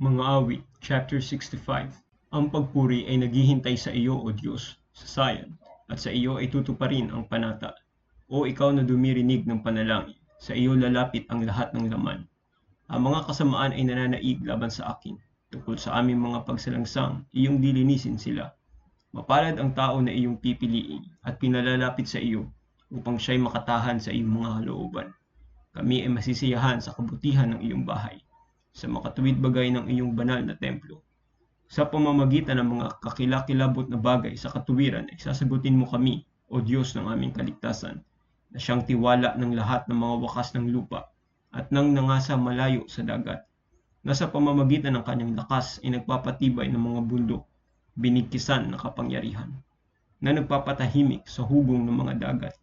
Mga awit, chapter 65 Ang pagpuri ay naghihintay sa iyo, O Diyos, sa Zion, at sa iyo ay tutuparin ang panata. O ikaw na dumirinig ng panalangin, sa iyo lalapit ang lahat ng laman. Ang mga kasamaan ay nananaig laban sa akin. Tungkol sa aming mga pagsalangsang, iyong dilinisin sila. Mapalad ang tao na iyong pipiliin at pinalalapit sa iyo upang siya'y makatahan sa iyong mga kalooban. Kami ay masisiyahan sa kabutihan ng iyong bahay sa makatuwid bagay ng iyong banal na templo. Sa pamamagitan ng mga kakilakilabot na bagay sa katuwiran ay mo kami, O Diyos ng aming kaligtasan, na siyang tiwala ng lahat ng mga wakas ng lupa at nang nangasa malayo sa dagat. Nasa pamamagitan ng kanyang lakas ay nagpapatibay ng mga bundok, binigkisan na kapangyarihan, na nagpapatahimik sa hugong ng mga dagat,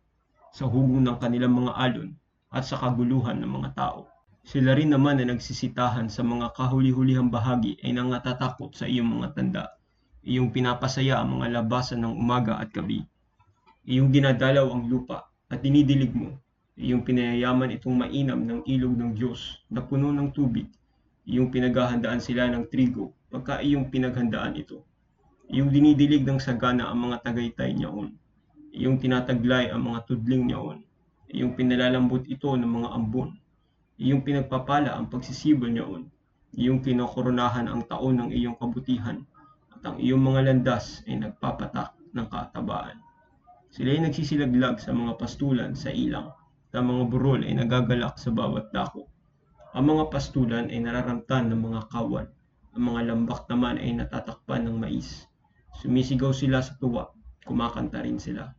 sa hugong ng kanilang mga alon, at sa kaguluhan ng mga tao. Sila rin naman na nagsisitahan sa mga kahuli-hulihang bahagi ay nangatatakot sa iyong mga tanda. Iyong pinapasaya ang mga labasan ng umaga at gabi. Iyong dinadalaw ang lupa at dinidilig mo. Iyong pinayayaman itong mainam ng ilog ng Diyos na puno ng tubig. Iyong pinaghahandaan sila ng trigo pagka iyong pinaghandaan ito. Iyong dinidilig ng sagana ang mga tagaytay niyaon. Iyong tinataglay ang mga tudling niyaon. Iyong pinalalambot ito ng mga ambon iyong pinagpapala ang pagsisibol niyaon, iyong kinokoronahan ang taon ng iyong kabutihan, at ang iyong mga landas ay nagpapatak ng katabaan. Sila ay nagsisilaglag sa mga pastulan sa ilang, at ang mga burol ay nagagalak sa bawat dako. Ang mga pastulan ay nararamtan ng mga kawan, ang mga lambak naman ay natatakpan ng mais. Sumisigaw sila sa tuwa, kumakanta rin sila.